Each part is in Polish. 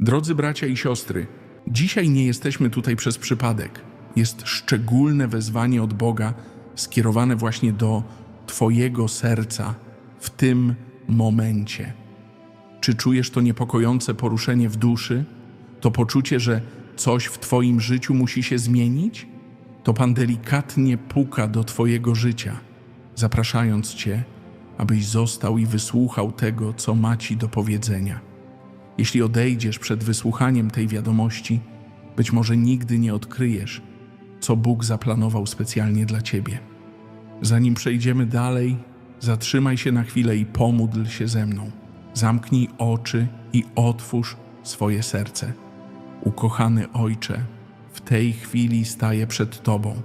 Drodzy bracia i siostry, dzisiaj nie jesteśmy tutaj przez przypadek. Jest szczególne wezwanie od Boga skierowane właśnie do Twojego serca w tym momencie. Czy czujesz to niepokojące poruszenie w duszy? To poczucie, że coś w Twoim życiu musi się zmienić? To Pan delikatnie puka do Twojego życia, zapraszając Cię, abyś został i wysłuchał tego, co ma Ci do powiedzenia. Jeśli odejdziesz przed wysłuchaniem tej wiadomości, być może nigdy nie odkryjesz, co Bóg zaplanował specjalnie dla Ciebie. Zanim przejdziemy dalej, zatrzymaj się na chwilę i pomódl się ze mną. Zamknij oczy i otwórz swoje serce. Ukochany Ojcze, w tej chwili staję przed Tobą.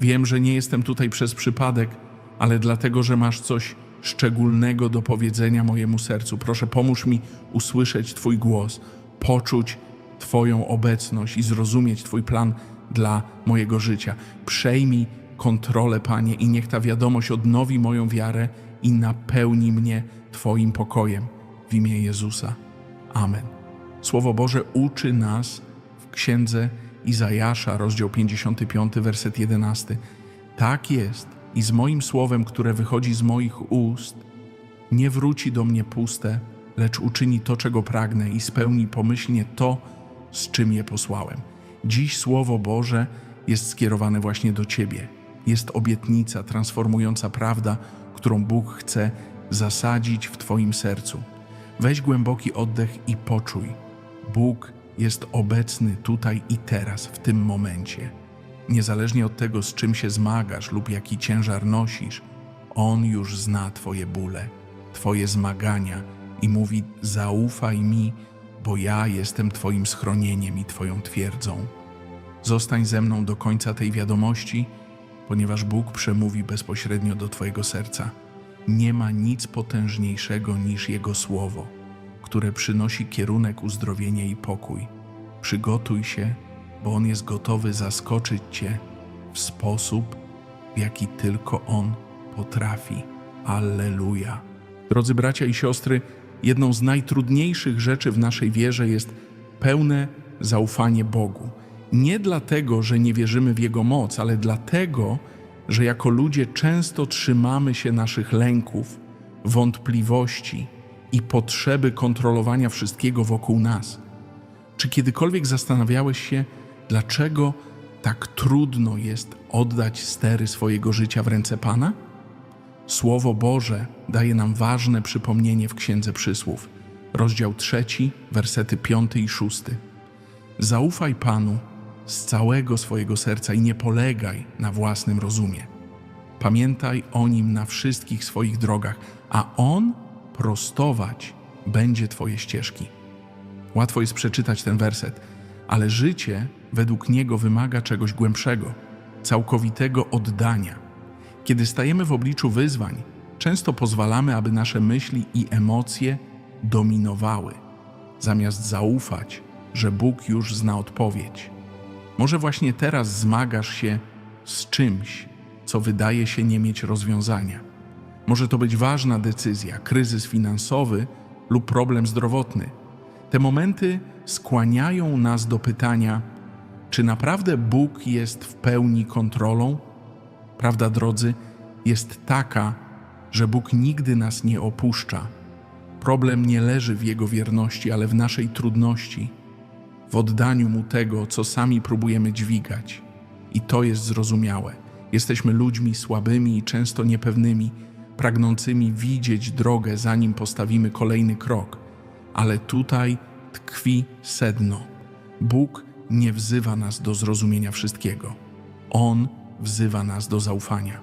Wiem, że nie jestem tutaj przez przypadek, ale dlatego, że masz coś szczególnego do powiedzenia mojemu sercu. Proszę, pomóż mi usłyszeć Twój głos, poczuć Twoją obecność i zrozumieć Twój plan dla mojego życia. Przejmij kontrolę, Panie, i niech ta wiadomość odnowi moją wiarę i napełni mnie Twoim pokojem. W imię Jezusa. Amen. Słowo Boże uczy nas w księdze Izajasza, rozdział 55, werset 11. Tak jest i z moim słowem, które wychodzi z moich ust, nie wróci do mnie puste, lecz uczyni to, czego pragnę i spełni pomyślnie to, z czym je posłałem. Dziś Słowo Boże jest skierowane właśnie do Ciebie. Jest obietnica transformująca prawda, którą Bóg chce zasadzić w Twoim sercu. Weź głęboki oddech i poczuj. Bóg jest obecny tutaj i teraz, w tym momencie. Niezależnie od tego, z czym się zmagasz lub jaki ciężar nosisz, On już zna Twoje bóle, Twoje zmagania i mówi: Zaufaj mi, bo ja jestem Twoim schronieniem i Twoją twierdzą. Zostań ze mną do końca tej wiadomości, ponieważ Bóg przemówi bezpośrednio do Twojego serca. Nie ma nic potężniejszego niż Jego słowo, które przynosi kierunek uzdrowienia i pokój. Przygotuj się, bo On jest gotowy zaskoczyć Cię w sposób, w jaki tylko On potrafi. Alleluja. Drodzy bracia i siostry, jedną z najtrudniejszych rzeczy w naszej wierze jest pełne zaufanie Bogu. Nie dlatego, że nie wierzymy w Jego moc, ale dlatego, że jako ludzie często trzymamy się naszych lęków, wątpliwości i potrzeby kontrolowania wszystkiego wokół nas. Czy kiedykolwiek zastanawiałeś się, dlaczego tak trudno jest oddać stery swojego życia w ręce Pana? Słowo Boże daje nam ważne przypomnienie w Księdze Przysłów, rozdział trzeci, wersety piąty i szósty. Zaufaj Panu z całego swojego serca i nie polegaj na własnym rozumie. Pamiętaj o Nim na wszystkich swoich drogach, a On prostować będzie Twoje ścieżki. Łatwo jest przeczytać ten werset, ale życie według Niego wymaga czegoś głębszego, całkowitego oddania. Kiedy stajemy w obliczu wyzwań, często pozwalamy, aby nasze myśli i emocje dominowały, zamiast zaufać, że Bóg już zna odpowiedź. Może właśnie teraz zmagasz się z czymś, co wydaje się nie mieć rozwiązania. Może to być ważna decyzja, kryzys finansowy lub problem zdrowotny. Te momenty skłaniają nas do pytania, czy naprawdę Bóg jest w pełni kontrolą? Prawda, drodzy, jest taka, że Bóg nigdy nas nie opuszcza. Problem nie leży w Jego wierności, ale w naszej trudności, w oddaniu Mu tego, co sami próbujemy dźwigać. I to jest zrozumiałe. Jesteśmy ludźmi słabymi i często niepewnymi, pragnącymi widzieć drogę, zanim postawimy kolejny krok. Ale tutaj tkwi sedno. Bóg nie wzywa nas do zrozumienia wszystkiego. On wzywa nas do zaufania.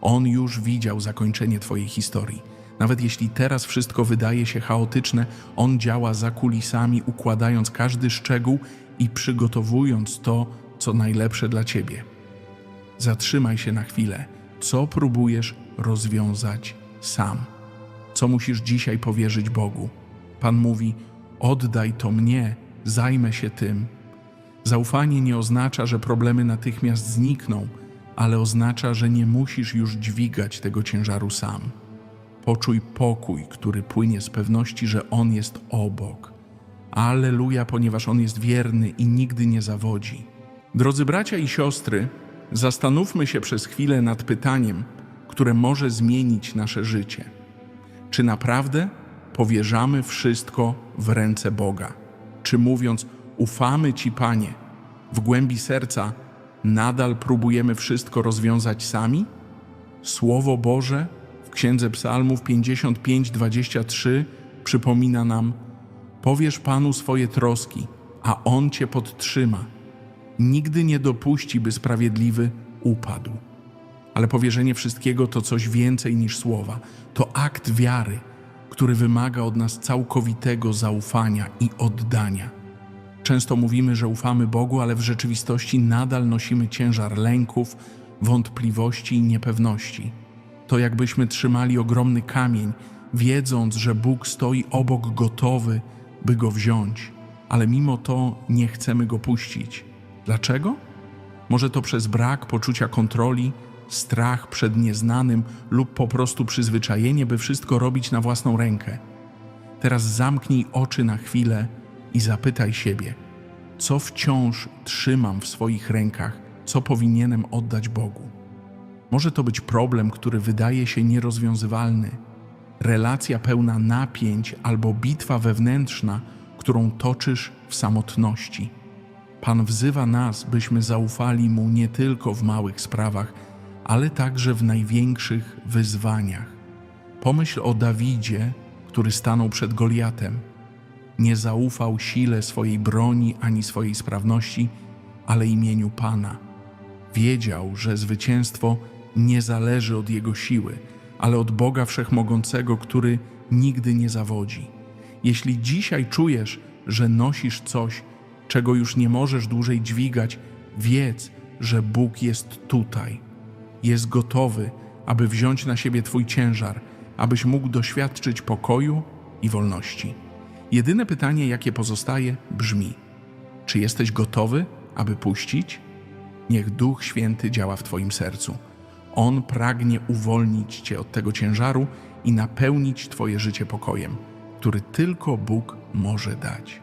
On już widział zakończenie Twojej historii. Nawet jeśli teraz wszystko wydaje się chaotyczne, On działa za kulisami, układając każdy szczegół i przygotowując to, co najlepsze dla Ciebie. Zatrzymaj się na chwilę. Co próbujesz rozwiązać sam? Co musisz dzisiaj powierzyć Bogu? Pan mówi: Oddaj to mnie, zajmę się tym. Zaufanie nie oznacza, że problemy natychmiast znikną, ale oznacza, że nie musisz już dźwigać tego ciężaru sam. Poczuj pokój, który płynie z pewności, że On jest obok. Alleluja, ponieważ On jest wierny i nigdy nie zawodzi. Drodzy bracia i siostry, zastanówmy się przez chwilę nad pytaniem, które może zmienić nasze życie. Czy naprawdę powierzamy wszystko w ręce Boga? Czy mówiąc, ufamy Ci, Panie, w głębi serca nadal próbujemy wszystko rozwiązać sami? Słowo Boże w Księdze Psalmów 55:23 przypomina nam: Powiesz Panu swoje troski, a On cię podtrzyma. Nigdy nie dopuści, by sprawiedliwy upadł. Ale powierzenie wszystkiego to coś więcej niż słowa. To akt wiary, który wymaga od nas całkowitego zaufania i oddania. Często mówimy, że ufamy Bogu, ale w rzeczywistości nadal nosimy ciężar lęków, wątpliwości i niepewności. To jakbyśmy trzymali ogromny kamień, wiedząc, że Bóg stoi obok gotowy, by go wziąć, ale mimo to nie chcemy go puścić. Dlaczego? Może to przez brak poczucia kontroli, strach przed nieznanym lub po prostu przyzwyczajenie, by wszystko robić na własną rękę. Teraz zamknij oczy na chwilę i zapytaj siebie, co wciąż trzymam w swoich rękach, co powinienem oddać Bogu. Może to być problem, który wydaje się nierozwiązywalny, relacja pełna napięć albo bitwa wewnętrzna, którą toczysz w samotności. Pan wzywa nas, byśmy zaufali Mu nie tylko w małych sprawach, ale także w największych wyzwaniach. Pomyśl o Dawidzie, który stanął przed Goliatem. Nie zaufał sile swojej broni ani swojej sprawności, ale imieniu Pana. Wiedział, że zwycięstwo nie zależy od jego siły, ale od Boga Wszechmogącego, który nigdy nie zawodzi. Jeśli dzisiaj czujesz, że nosisz coś, czego już nie możesz dłużej dźwigać, wiedz, że Bóg jest tutaj. Jest gotowy, aby wziąć na siebie Twój ciężar, abyś mógł doświadczyć pokoju i wolności. Jedyne pytanie, jakie pozostaje, brzmi: czy jesteś gotowy, aby puścić? Niech Duch Święty działa w Twoim sercu. On pragnie uwolnić Cię od tego ciężaru i napełnić Twoje życie pokojem, który tylko Bóg może dać.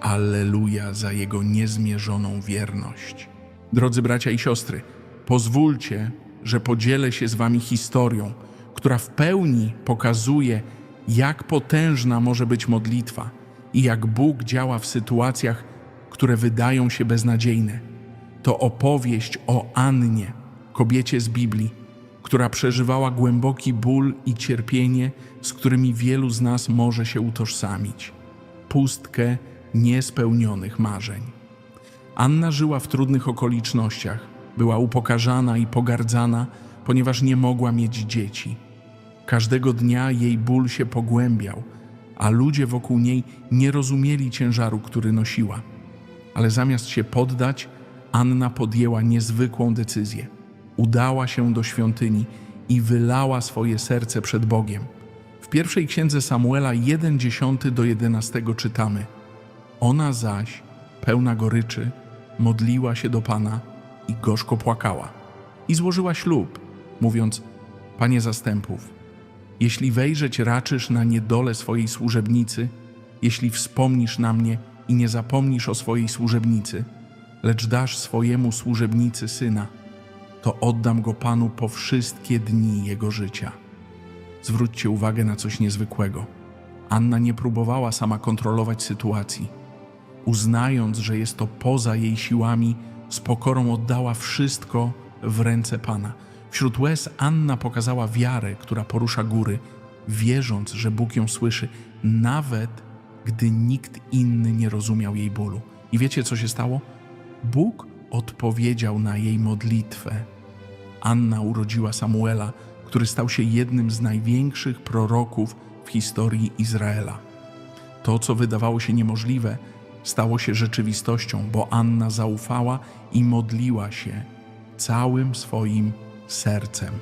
Alleluja za Jego niezmierzoną wierność. Drodzy bracia i siostry, pozwólcie, że podzielę się z Wami historią, która w pełni pokazuje, jak potężna może być modlitwa i jak Bóg działa w sytuacjach, które wydają się beznadziejne. To opowieść o Annie, kobiecie z Biblii, która przeżywała głęboki ból i cierpienie, z którymi wielu z nas może się utożsamić. Pustkę niespełnionych marzeń. Anna żyła w trudnych okolicznościach. Była upokarzana i pogardzana, ponieważ nie mogła mieć dzieci. Każdego dnia jej ból się pogłębiał, a ludzie wokół niej nie rozumieli ciężaru, który nosiła. Ale zamiast się poddać, Anna podjęła niezwykłą decyzję. Udała się do świątyni i wylała swoje serce przed Bogiem. W pierwszej księdze Samuela 1:10 do 11 czytamy: Ona zaś, pełna goryczy, modliła się do Pana i gorzko płakała. I złożyła ślub, mówiąc: Panie zastępów, jeśli wejrzeć raczysz na niedolę swojej służebnicy, jeśli wspomnisz na mnie i nie zapomnisz o swojej służebnicy, lecz dasz swojemu służebnicy syna, to oddam go Panu po wszystkie dni jego życia. Zwróćcie uwagę na coś niezwykłego. Anna nie próbowała sama kontrolować sytuacji. Uznając, że jest to poza jej siłami, z pokorą oddała wszystko w ręce Pana. Wśród łez Anna pokazała wiarę, która porusza góry, wierząc, że Bóg ją słyszy, nawet gdy nikt inny nie rozumiał jej bólu. I wiecie, co się stało? Bóg odpowiedział na jej modlitwę. Anna urodziła Samuela, który stał się jednym z największych proroków w historii Izraela. To, co wydawało się niemożliwe, stało się rzeczywistością, bo Anna zaufała i modliła się całym swoim sercem.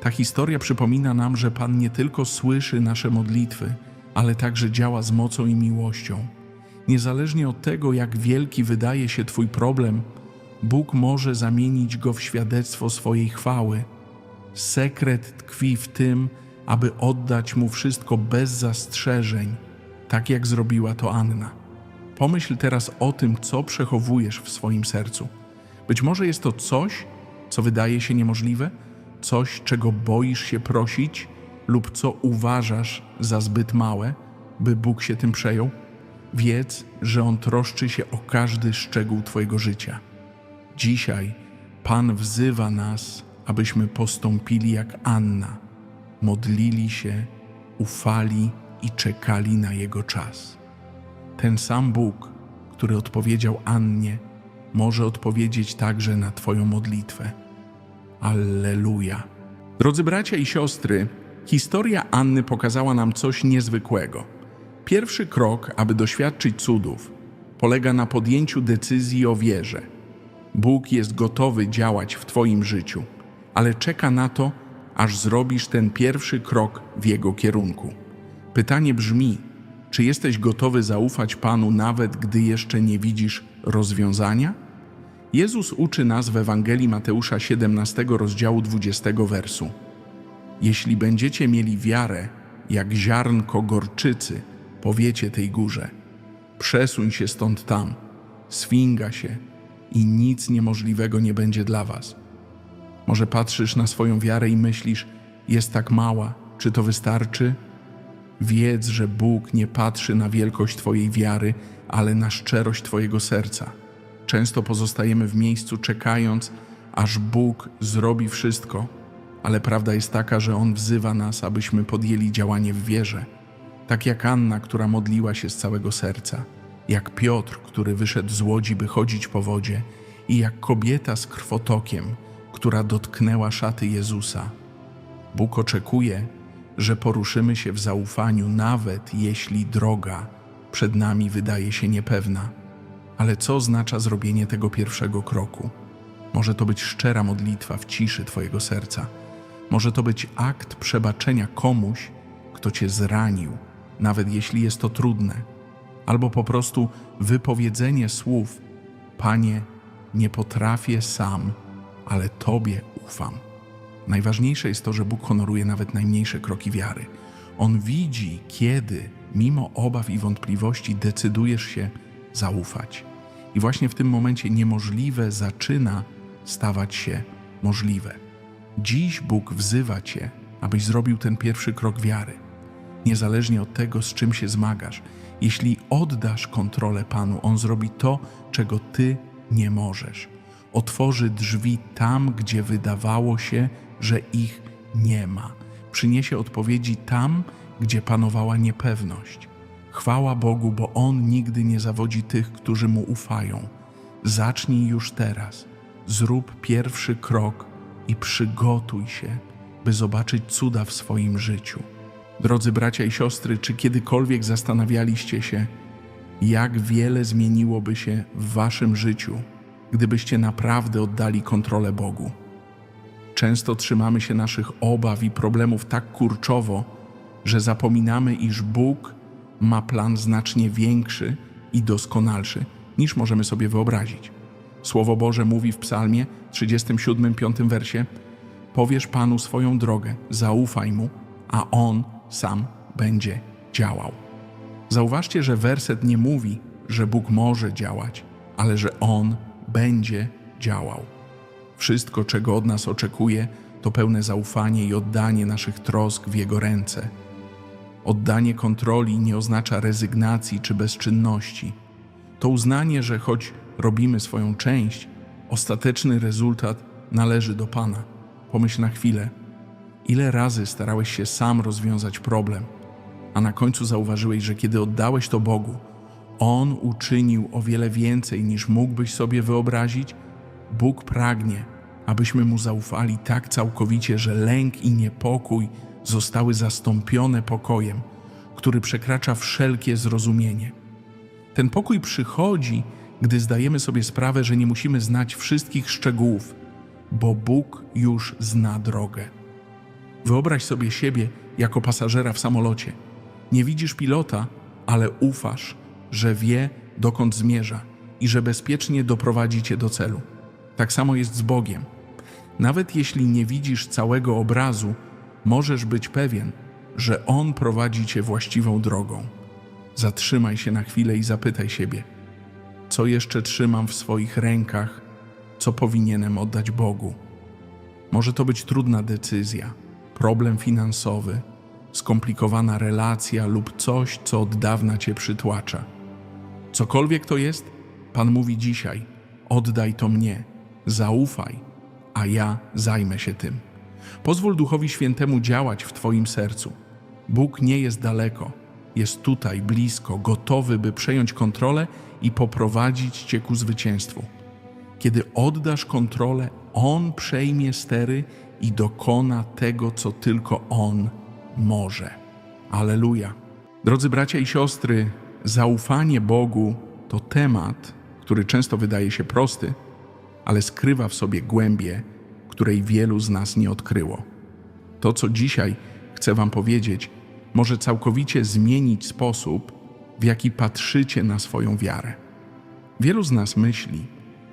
Ta historia przypomina nam, że Pan nie tylko słyszy nasze modlitwy, ale także działa z mocą i miłością. Niezależnie od tego, jak wielki wydaje się Twój problem, Bóg może zamienić go w świadectwo swojej chwały. Sekret tkwi w tym, aby oddać mu wszystko bez zastrzeżeń, tak jak zrobiła to Anna. Pomyśl teraz o tym, co przechowujesz w swoim sercu. Być może jest to coś, co wydaje się niemożliwe, coś, czego boisz się prosić, lub co uważasz za zbyt małe, by Bóg się tym przejął. Wiedz, że On troszczy się o każdy szczegół Twojego życia. Dzisiaj Pan wzywa nas, abyśmy postąpili jak Anna, modlili się, ufali i czekali na Jego czas. Ten sam Bóg, który odpowiedział Annie, może odpowiedzieć także na Twoją modlitwę. Alleluja. Drodzy bracia i siostry, historia Anny pokazała nam coś niezwykłego. Pierwszy krok, aby doświadczyć cudów, polega na podjęciu decyzji o wierze. Bóg jest gotowy działać w Twoim życiu, ale czeka na to, aż zrobisz ten pierwszy krok w Jego kierunku. Pytanie brzmi: czy jesteś gotowy zaufać Panu, nawet gdy jeszcze nie widzisz rozwiązania? Jezus uczy nas w Ewangelii Mateusza 17 rozdziału 20 wersu. Jeśli będziecie mieli wiarę, jak ziarnko gorczycy, powiecie tej górze: Przesuń się stąd tam, swinga się i nic niemożliwego nie będzie dla was. Może patrzysz na swoją wiarę i myślisz: Jest tak mała, czy to wystarczy? Wiedz, że Bóg nie patrzy na wielkość Twojej wiary, ale na szczerość Twojego serca. Często pozostajemy w miejscu czekając, aż Bóg zrobi wszystko, ale prawda jest taka, że On wzywa nas, abyśmy podjęli działanie w wierze. Tak jak Anna, która modliła się z całego serca, jak Piotr, który wyszedł z łodzi, by chodzić po wodzie, i jak kobieta z krwotokiem, która dotknęła szaty Jezusa. Bóg oczekuje, że poruszymy się w zaufaniu, nawet jeśli droga przed nami wydaje się niepewna. Ale co oznacza zrobienie tego pierwszego kroku? Może to być szczera modlitwa w ciszy Twojego serca. Może to być akt przebaczenia komuś, kto Cię zranił, nawet jeśli jest to trudne. Albo po prostu wypowiedzenie słów: Panie, nie potrafię sam, ale Tobie ufam. Najważniejsze jest to, że Bóg honoruje nawet najmniejsze kroki wiary. On widzi, kiedy, mimo obaw i wątpliwości, decydujesz się zaufać. I właśnie w tym momencie niemożliwe zaczyna stawać się możliwe. Dziś Bóg wzywa Cię, abyś zrobił ten pierwszy krok wiary. Niezależnie od tego, z czym się zmagasz, jeśli oddasz kontrolę Panu, On zrobi to, czego Ty nie możesz. Otworzy drzwi tam, gdzie wydawało się, że ich nie ma. Przyniesie odpowiedzi tam, gdzie panowała niepewność. Chwała Bogu, bo On nigdy nie zawodzi tych, którzy Mu ufają. Zacznij już teraz. Zrób pierwszy krok i przygotuj się, by zobaczyć cuda w swoim życiu. Drodzy bracia i siostry, czy kiedykolwiek zastanawialiście się, jak wiele zmieniłoby się w waszym życiu, gdybyście naprawdę oddali kontrolę Bogu? Często trzymamy się naszych obaw i problemów tak kurczowo, że zapominamy, iż Bóg ma plan znacznie większy i doskonalszy, niż możemy sobie wyobrazić. Słowo Boże mówi w Psalmie 37, 5 wersie: Powiesz Panu swoją drogę, zaufaj mu, a on sam będzie działał. Zauważcie, że werset nie mówi, że Bóg może działać, ale że on będzie działał. Wszystko, czego od nas oczekuje, to pełne zaufanie i oddanie naszych trosk w Jego ręce. Oddanie kontroli nie oznacza rezygnacji czy bezczynności. To uznanie, że choć robimy swoją część, ostateczny rezultat należy do Pana. Pomyśl na chwilę, ile razy starałeś się sam rozwiązać problem, a na końcu zauważyłeś, że kiedy oddałeś to Bogu, On uczynił o wiele więcej niż mógłbyś sobie wyobrazić – Bóg pragnie, abyśmy Mu zaufali tak całkowicie, że lęk i niepokój zostały zastąpione pokojem, który przekracza wszelkie zrozumienie. Ten pokój przychodzi, gdy zdajemy sobie sprawę, że nie musimy znać wszystkich szczegółów, bo Bóg już zna drogę. Wyobraź sobie siebie jako pasażera w samolocie. Nie widzisz pilota, ale ufasz, że wie, dokąd zmierza i że bezpiecznie doprowadzi cię do celu. Tak samo jest z Bogiem. Nawet jeśli nie widzisz całego obrazu, możesz być pewien, że On prowadzi cię właściwą drogą. Zatrzymaj się na chwilę i zapytaj siebie, co jeszcze trzymam w swoich rękach, co powinienem oddać Bogu. Może to być trudna decyzja, problem finansowy, skomplikowana relacja lub coś, co od dawna cię przytłacza. Cokolwiek to jest, Pan mówi dzisiaj: oddaj to mnie, zaufaj, a ja zajmę się tym. Pozwól Duchowi Świętemu działać w Twoim sercu. Bóg nie jest daleko, jest tutaj, blisko, gotowy, by przejąć kontrolę i poprowadzić Cię ku zwycięstwu. Kiedy oddasz kontrolę, On przejmie stery i dokona tego, co tylko On może. Aleluja. Drodzy bracia i siostry, zaufanie Bogu to temat, który często wydaje się prosty, ale skrywa w sobie głębię, której wielu z nas nie odkryło. To, co dzisiaj chcę Wam powiedzieć, może całkowicie zmienić sposób, w jaki patrzycie na swoją wiarę. Wielu z nas myśli,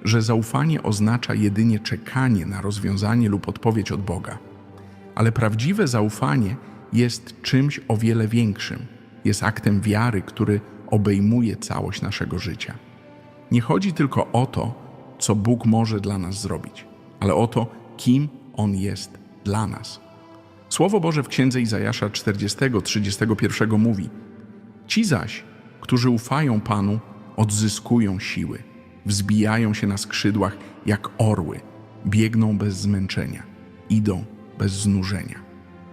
że zaufanie oznacza jedynie czekanie na rozwiązanie lub odpowiedź od Boga. Ale prawdziwe zaufanie jest czymś o wiele większym. Jest aktem wiary, który obejmuje całość naszego życia. Nie chodzi tylko o to, co Bóg może dla nas zrobić, ale o to, kim On jest dla nas. Słowo Boże w Księdze Izajasza 40-31 mówi: Ci zaś, którzy ufają Panu, odzyskują siły, wzbijają się na skrzydłach jak orły, biegną bez zmęczenia, idą bez znużenia.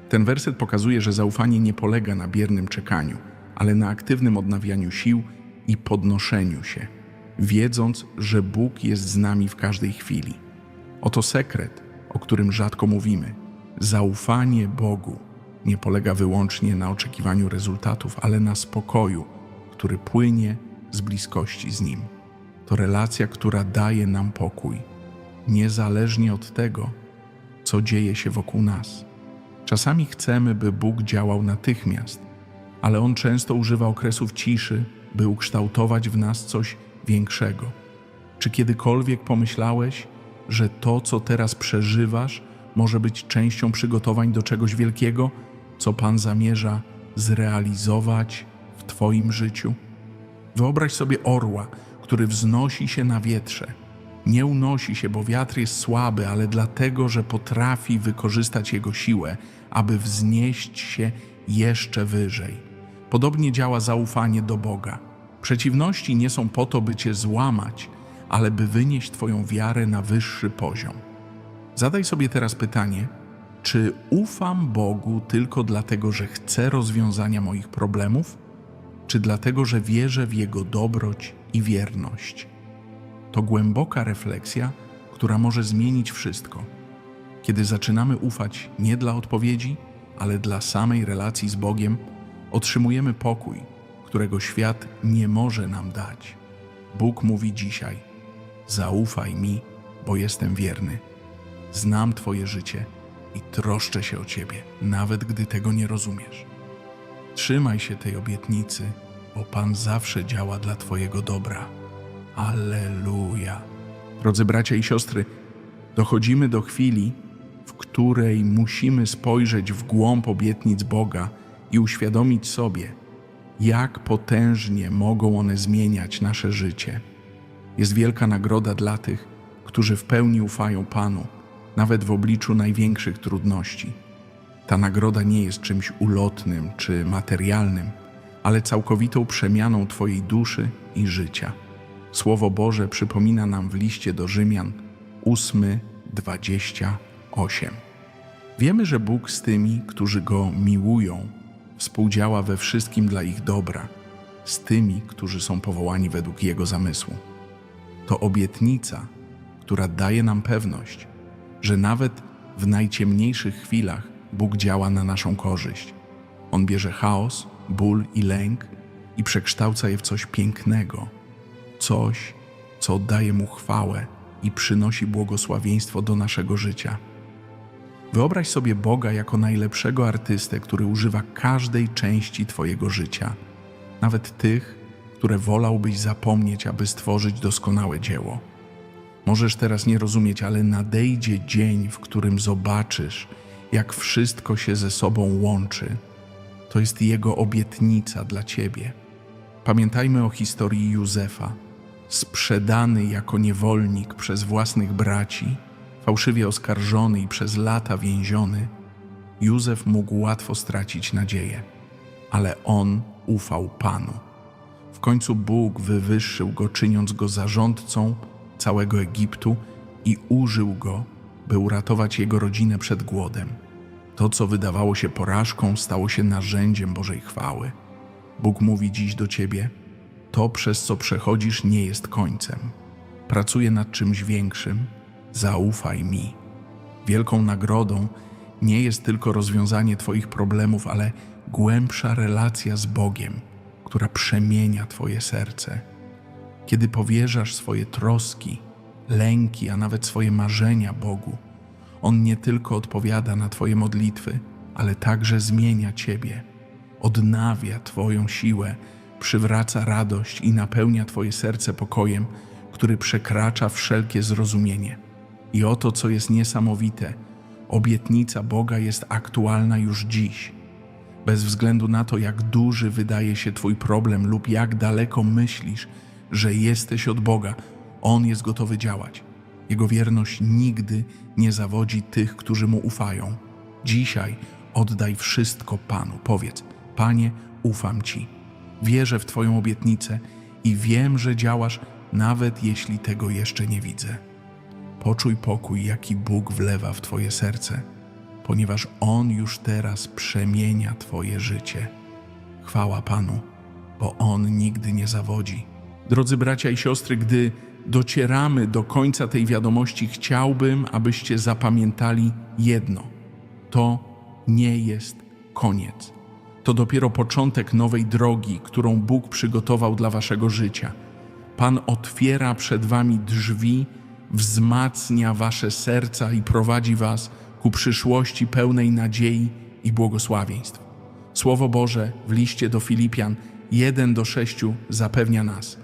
Ten werset pokazuje, że zaufanie nie polega na biernym czekaniu, ale na aktywnym odnawianiu sił i podnoszeniu się, wiedząc, że Bóg jest z nami w każdej chwili. Oto sekret, o którym rzadko mówimy. Zaufanie Bogu nie polega wyłącznie na oczekiwaniu rezultatów, ale na spokoju, który płynie z bliskości z Nim. To relacja, która daje nam pokój, niezależnie od tego, co dzieje się wokół nas. Czasami chcemy, by Bóg działał natychmiast, ale On często używa okresów ciszy, by ukształtować w nas coś większego. Czy kiedykolwiek pomyślałeś, że to, co teraz przeżywasz, może być częścią przygotowań do czegoś wielkiego, co Pan zamierza zrealizować w Twoim życiu? Wyobraź sobie orła, który wznosi się na wietrze. Nie unosi się, bo wiatr jest słaby, ale dlatego, że potrafi wykorzystać jego siłę, aby wznieść się jeszcze wyżej. Podobnie działa zaufanie do Boga. Przeciwności nie są po to, by cię złamać, ale by wynieść Twoją wiarę na wyższy poziom. Zadaj sobie teraz pytanie: czy ufam Bogu tylko dlatego, że chcę rozwiązania moich problemów, czy dlatego, że wierzę w Jego dobroć i wierność? To głęboka refleksja, która może zmienić wszystko. Kiedy zaczynamy ufać nie dla odpowiedzi, ale dla samej relacji z Bogiem, otrzymujemy pokój, którego świat nie może nam dać. Bóg mówi dzisiaj: Zaufaj mi, bo jestem wierny. Znam Twoje życie i troszczę się o Ciebie, nawet gdy tego nie rozumiesz. Trzymaj się tej obietnicy, bo Pan zawsze działa dla Twojego dobra. Alleluja. Drodzy bracia i siostry, dochodzimy do chwili, w której musimy spojrzeć w głąb obietnic Boga i uświadomić sobie, jak potężnie mogą one zmieniać nasze życie. Jest wielka nagroda dla tych, którzy w pełni ufają Panu, nawet w obliczu największych trudności. Ta nagroda nie jest czymś ulotnym czy materialnym, ale całkowitą przemianą Twojej duszy i życia. Słowo Boże przypomina nam w liście do Rzymian 8:28. Wiemy, że Bóg z tymi, którzy Go miłują, współdziała we wszystkim dla ich dobra, z tymi, którzy są powołani według Jego zamysłu. To obietnica, która daje nam pewność, że nawet w najciemniejszych chwilach Bóg działa na naszą korzyść. On bierze chaos, ból i lęk i przekształca je w coś pięknego, coś, co oddaje Mu chwałę i przynosi błogosławieństwo do naszego życia. Wyobraź sobie Boga jako najlepszego artystę, który używa każdej części Twojego życia, nawet tych, które wolałbyś zapomnieć, aby stworzyć doskonałe dzieło. Możesz teraz nie rozumieć, ale nadejdzie dzień, w którym zobaczysz, jak wszystko się ze sobą łączy. To jest Jego obietnica dla Ciebie. Pamiętajmy o historii Józefa, sprzedany jako niewolnik przez własnych braci, fałszywie oskarżony i przez lata więziony. Józef mógł łatwo stracić nadzieję, ale on ufał Panu. Końcu Bóg wywyższył go, czyniąc go zarządcą całego Egiptu i użył go, by uratować jego rodzinę przed głodem. To, co wydawało się porażką, stało się narzędziem Bożej chwały. Bóg mówi dziś do ciebie: To, przez co przechodzisz, nie jest końcem. Pracuję nad czymś większym. Zaufaj mi. Wielką nagrodą nie jest tylko rozwiązanie Twoich problemów, ale głębsza relacja z Bogiem, która przemienia Twoje serce. Kiedy powierzasz swoje troski, lęki, a nawet swoje marzenia Bogu, On nie tylko odpowiada na Twoje modlitwy, ale także zmienia Ciebie, odnawia Twoją siłę, przywraca radość i napełnia Twoje serce pokojem, który przekracza wszelkie zrozumienie. I oto, co jest niesamowite, obietnica Boga jest aktualna już dziś. Bez względu na to, jak duży wydaje się Twój problem lub jak daleko myślisz, że jesteś od Boga, On jest gotowy działać. Jego wierność nigdy nie zawodzi tych, którzy Mu ufają. Dzisiaj oddaj wszystko Panu. Powiedz: Panie, ufam Ci. Wierzę w Twoją obietnicę i wiem, że działasz, nawet jeśli tego jeszcze nie widzę. Poczuj pokój, jaki Bóg wlewa w Twoje serce, ponieważ On już teraz przemienia Twoje życie. Chwała Panu, bo On nigdy nie zawodzi. Drodzy bracia i siostry, gdy docieramy do końca tej wiadomości, chciałbym, abyście zapamiętali jedno: to nie jest koniec. To dopiero początek nowej drogi, którą Bóg przygotował dla Waszego życia. Pan otwiera przed Wami drzwi, wzmacnia Wasze serca i prowadzi Was ku przyszłości pełnej nadziei i błogosławieństw. Słowo Boże w liście do Filipian 1 do 6 zapewnia nas.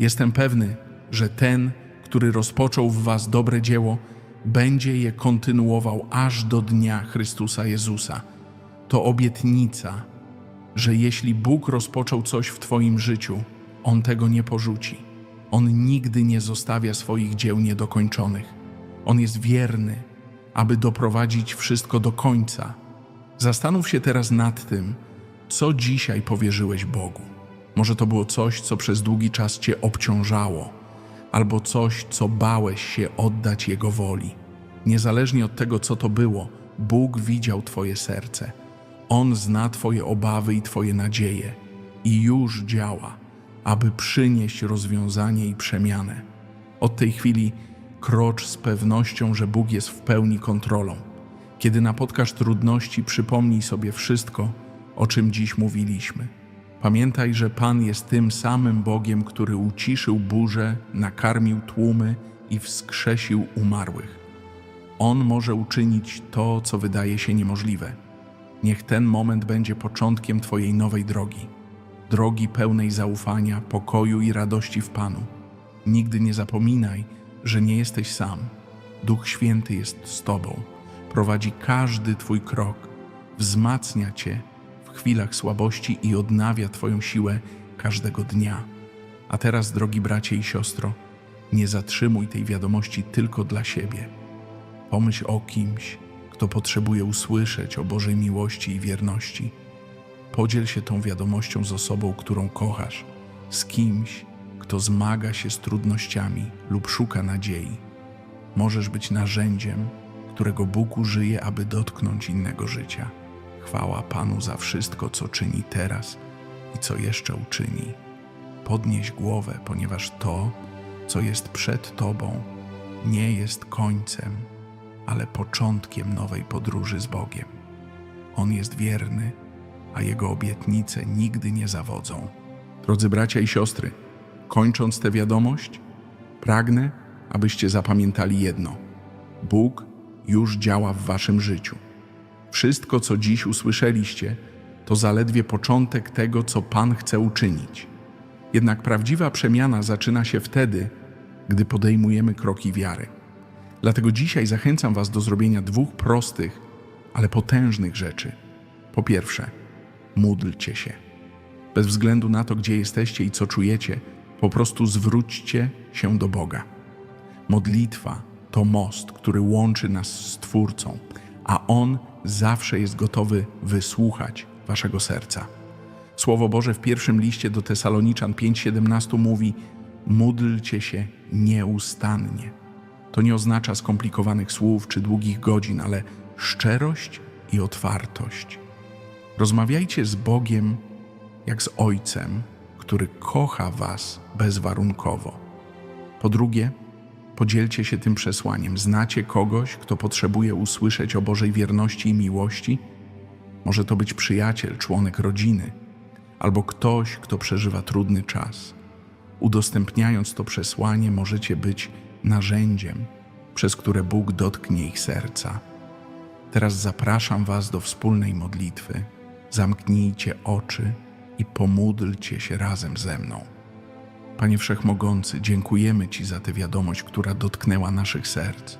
Jestem pewny, że ten, który rozpoczął w Was dobre dzieło, będzie je kontynuował aż do dnia Chrystusa Jezusa. To obietnica, że jeśli Bóg rozpoczął coś w Twoim życiu, On tego nie porzuci. On nigdy nie zostawia swoich dzieł niedokończonych. On jest wierny, aby doprowadzić wszystko do końca. Zastanów się teraz nad tym, co dzisiaj powierzyłeś Bogu. Może to było coś, co przez długi czas Cię obciążało, albo coś, co bałeś się oddać Jego woli. Niezależnie od tego, co to było, Bóg widział Twoje serce. On zna Twoje obawy i Twoje nadzieje i już działa, aby przynieść rozwiązanie i przemianę. Od tej chwili krocz z pewnością, że Bóg jest w pełni kontrolą. Kiedy napotkasz trudności, przypomnij sobie wszystko, o czym dziś mówiliśmy. Pamiętaj, że Pan jest tym samym Bogiem, który uciszył burzę, nakarmił tłumy i wskrzesił umarłych. On może uczynić to, co wydaje się niemożliwe. Niech ten moment będzie początkiem Twojej nowej drogi, drogi pełnej zaufania, pokoju i radości w Panu. Nigdy nie zapominaj, że nie jesteś sam. Duch Święty jest z Tobą, prowadzi każdy Twój krok, wzmacnia Cię w chwilach słabości i odnawia Twoją siłę każdego dnia. A teraz, drogi bracie i siostro, nie zatrzymuj tej wiadomości tylko dla siebie. Pomyśl o kimś, kto potrzebuje usłyszeć o Bożej miłości i wierności. Podziel się tą wiadomością z osobą, którą kochasz, z kimś, kto zmaga się z trudnościami lub szuka nadziei. Możesz być narzędziem, którego Bóg użyje, aby dotknąć innego życia. Chwała Panu za wszystko, co czyni teraz i co jeszcze uczyni. Podnieś głowę, ponieważ to, co jest przed Tobą, nie jest końcem, ale początkiem nowej podróży z Bogiem. On jest wierny, a Jego obietnice nigdy nie zawodzą. Drodzy bracia i siostry, kończąc tę wiadomość, pragnę, abyście zapamiętali jedno: Bóg już działa w Waszym życiu. Wszystko, co dziś usłyszeliście, to zaledwie początek tego, co Pan chce uczynić. Jednak prawdziwa przemiana zaczyna się wtedy, gdy podejmujemy kroki wiary. Dlatego dzisiaj zachęcam Was do zrobienia dwóch prostych, ale potężnych rzeczy. Po pierwsze, módlcie się. Bez względu na to, gdzie jesteście i co czujecie, po prostu zwróćcie się do Boga. Modlitwa to most, który łączy nas z Twórcą, a On zawsze jest gotowy wysłuchać waszego serca. Słowo Boże w pierwszym liście do Tesaloniczan 5:17 mówi: Módlcie się nieustannie. To nie oznacza skomplikowanych słów czy długich godzin, ale szczerość i otwartość. Rozmawiajcie z Bogiem jak z Ojcem, który kocha Was bezwarunkowo. Po drugie, podzielcie się tym przesłaniem. Znacie kogoś, kto potrzebuje usłyszeć o Bożej wierności i miłości? Może to być przyjaciel, członek rodziny, albo ktoś, kto przeżywa trudny czas. Udostępniając to przesłanie, możecie być narzędziem, przez które Bóg dotknie ich serca. Teraz zapraszam Was do wspólnej modlitwy. Zamknijcie oczy i pomódlcie się razem ze mną. Panie Wszechmogący, dziękujemy Ci za tę wiadomość, która dotknęła naszych serc.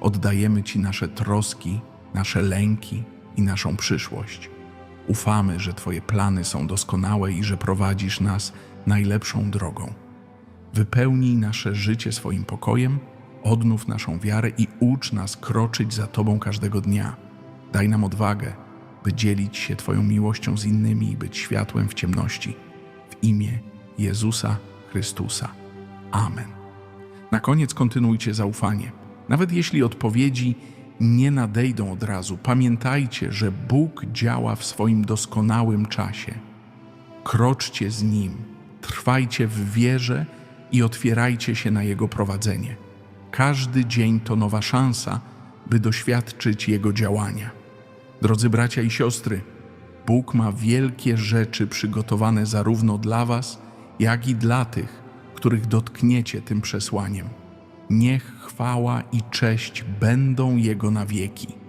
Oddajemy Ci nasze troski, nasze lęki i naszą przyszłość. Ufamy, że Twoje plany są doskonałe i że prowadzisz nas najlepszą drogą. Wypełnij nasze życie swoim pokojem, odnów naszą wiarę i ucz nas kroczyć za Tobą każdego dnia. Daj nam odwagę, by dzielić się Twoją miłością z innymi i być światłem w ciemności. W imię Jezusa Chrystusa. Amen. Na koniec kontynuujcie zaufanie. Nawet jeśli odpowiedzi nie nadejdą od razu, pamiętajcie, że Bóg działa w swoim doskonałym czasie. Kroczcie z Nim, trwajcie w wierze i otwierajcie się na Jego prowadzenie. Każdy dzień to nowa szansa, by doświadczyć Jego działania. Drodzy bracia i siostry, Bóg ma wielkie rzeczy przygotowane zarówno dla Was, jak i dla tych, których dotkniecie tym przesłaniem. Niech chwała i cześć będą Jego na wieki.